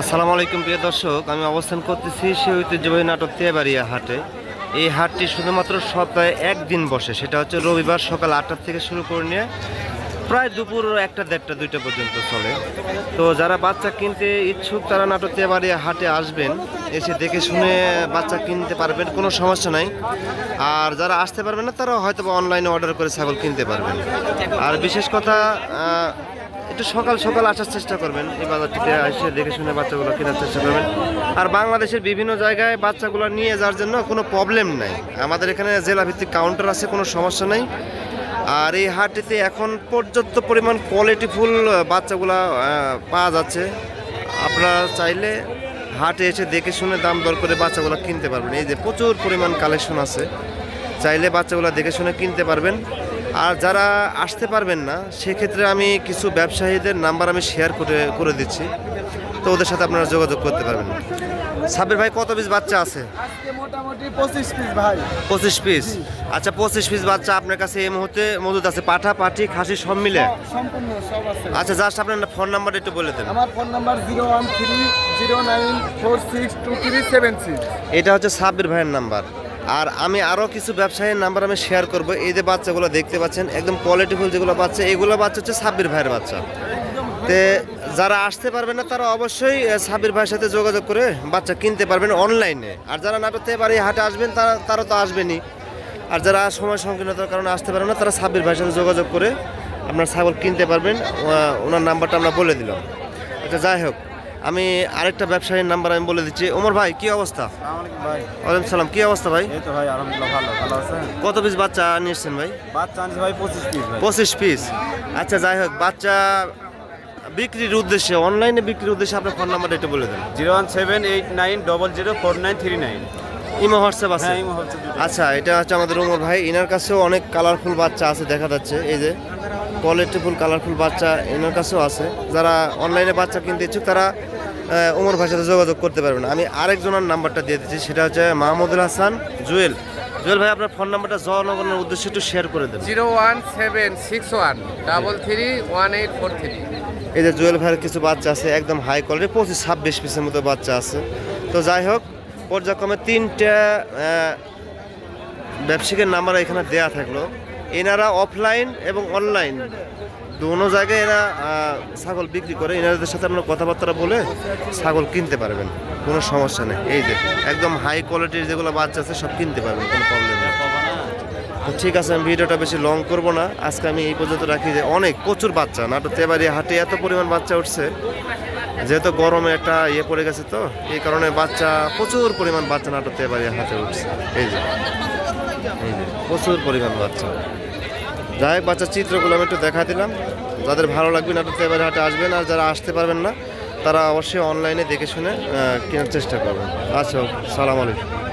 আসসালামু আলাইকুম প্রিয় দর্শক, আমি অবস্থান করতেছি সে ঐতিহ্যবাহী নাটক তেবাড়িয়া হাটে। এই হাটটি শুধুমাত্র সপ্তাহে একদিন বসে, সেটা হচ্ছে রবিবার সকাল আটটা থেকে শুরু করে নিয়ে প্রায় দুপুর একটা দেড়টা, দুইটা পর্যন্ত চলে। তো যারা বাচ্চা কিনতে ইচ্ছুক, তারা নাটক তেবাড়িয়া হাটে আসবেন, এসে দেখে শুনে বাচ্চা কিনতে পারবেন, কোনো সমস্যা নাই। আর যারা আসতে পারবেন না তারা হয়তো অনলাইনে অর্ডার করে ছাগল কিনতে পারবেন। আর বিশেষ কথা একটু সকাল সকাল আসার চেষ্টা করবেন। এই বাজারটিতে এসে দেখে শুনে বাচ্চাগুলো কেনার চেষ্টা করবেন। আর বাংলাদেশের বিভিন্ন জায়গায় বাচ্চাগুলো নিয়ে যাওয়ার জন্য কোনো প্রবলেম নাই। আমাদের এখানে জেলা ভিত্তিক কাউন্টার আছে কোনো সমস্যা নেই। আর এই হাটটিতে এখন পর্যাপ্ত পরিমাণ কোয়ালিটিফুল বাচ্চাগুলা আহ, পাওয়া যাচ্ছে। আপনারা চাইলে হাটে এসে দেখে শুনে দাম দর করে বাচ্চাগুলো কিনতে পারবেন। এই যে প্রচুর পরিমাণ কালেকশন আছে। চাইলে বাচ্চাগুলো দেখে শুনে কিনতে পারবেন। আর যারা আসতে পারবেন না সেক্ষেত্রে আমি কিছু ব্যবসায়ীদের নাম্বার আমি শেয়ার করে করে দিচ্ছি। তো ওদের সাথে আপনারা যোগাযোগ করতে পারবেন। সাবির ভাই কত পিস বাচ্চা আছে? মোটামুটি পঁচিশ পিস ভাই। পঁচিশ পিস আচ্ছা পঁচিশ পিস বাচ্চা আপনার কাছে এই মুহূর্তে মজুদ আছে। পাঠা পাঠি খাসি সব মিলে? আছে। আচ্ছা জাস্ট আপনার ফোন নাম্বারটা একটু বলে দেন। আমার phone number zero one three zero nine four six two three seven six এটা হচ্ছে সাব্বির ভাইয়ের নাম্বার আর আমি আরও কিছু ব্যবসায়ীর নাম্বার আমি শেয়ার করব। এই যে বাচ্চাগুলো দেখতে পাচ্ছেন একদম কোয়ালিটিফুল যেগুলো বাচ্চা এগুলো বাচ্চা হচ্ছে সাব্বির ভাইয়ের বাচ্চা। তে যারা আসতে পারবে না তারা অবশ্যই আহ, সাব্বির ভাইয়ের সাথে যোগাযোগ করে বাচ্চা কিনতে পারবেন অনলাইনে আর যারা নাটকতে বাড়ি হাটে আসবেন তারা তারা তো আসবেনই। আর যারা সময় সংকীর্ণতার কারণে আসতে পারবেন না তারা সাব্বির ভাইয়ের সাথে যোগাযোগ করে আপনার ছাগল কিনতে পারবেন। ওনার নাম্বারটা আমরা বলে দিলাম। আচ্ছা যাই হোক। আমি আরেকটা ব্যবসায়ীর নাম্বার আমি বলে দিচ্ছি। ওমর ভাই কি অবস্থা? ওয়ালাইকুম সালাম কি অবস্থা ভাই? এই তো ভাই আলহামদুলিল্লাহ ভালো ভালো আছেন? কত পিস বাচ্চা নিয়েছেন ভাই? বাচ্চা আনছে ভাই পঁচিশ পিস ভাই। পঁচিশ পিস আচ্ছা যাই হোক বাচ্চা বিক্রির উদ্দেশ্যে অনলাইনে বিক্রির উদ্দেশ্যে আপনার ফোন নাম্বারটা একটু বলে দেন। Zero one seven eight nine double zero four nine three nine. Imo WhatsApp আছে? হ্যাঁ। আচ্ছা এটা হচ্ছে আমাদের ওমর ভাই। ইনার কাছেও অনেক কালারফুল বাচ্চা আছে দেখা যাচ্ছে। এই যে কোয়ালিটিফুল কালারফুল বাচ্চা এনার কাছেও আছে। যারা অনলাইনে বাচ্চা কিনতে ইচ্ছুক তারা উমর ভাইয়ের সাথে যোগাযোগ করতে পারবেন। আমি আরেকজনের নাম্বারটা দিয়ে দিচ্ছি সেটা হচ্ছে মাহমুদুল হাসান জুয়েল। জুয়েল ভাই আপনার ফোন নাম্বারটা জনগণের উদ্দেশ্যে একটু শেয়ার করে দেন zero one seven six one double three one eight four three. এই যে জুয়েল ভাইয়ের কিছু বাচ্চা আছে একদম হাই কোয়ালিটি পঁচিশ ছাব্বিশ পিসের মতো বাচ্চা আছে। তো যাই হোক পর্যায়ক্রমে তিনটা ব্যবসায়িকের নাম্বার এখানে দেয়া থাকল। এনারা অফলাইন এবং অনলাইন দোনো জায়গায় এরা ছাগল বিক্রি করে, এনাদের সাথে আপনার কথাবার্তা বলে ছাগল কিনতে পারবেন, কোনো সমস্যা নেই। এই যে, একদম হাই কোয়ালিটির যেগুলো বাচ্চা আছে, সব কিনতে পারবেন, কোনো প্রবলেম নেই। তো ঠিক আছে, আমি ভিডিওটা বেশি লং করব না। আজকে আমি এই পর্যন্ত রাখি যে, অনেক প্রচুর বাচ্চা নাটক তেবারি হাটে এত পরিমাণ বাচ্চা উঠছে, যেহেতু গরমে একটা ইয়ে পড়ে গেছে তো, এই কারণে বাচ্চা, প্রচুর পরিমাণ বাচ্চা নাটক তেবারি হাটে উঠছে। এই যে এই যে, প্রচুর পরিমাণ বাচ্চা। যাই হোক, বাচ্চার চিত্রগুলো আমি একটু দেখা দিলাম। যাদের ভালো লাগবে নাটক এবার হাটে আসবেন, আর যারা আসতে পারবেন না, তারা অবশ্যই অনলাইনে দেখে শুনে কেনার চেষ্টা করবেন। আচ্ছা সালাম আলাইকুম।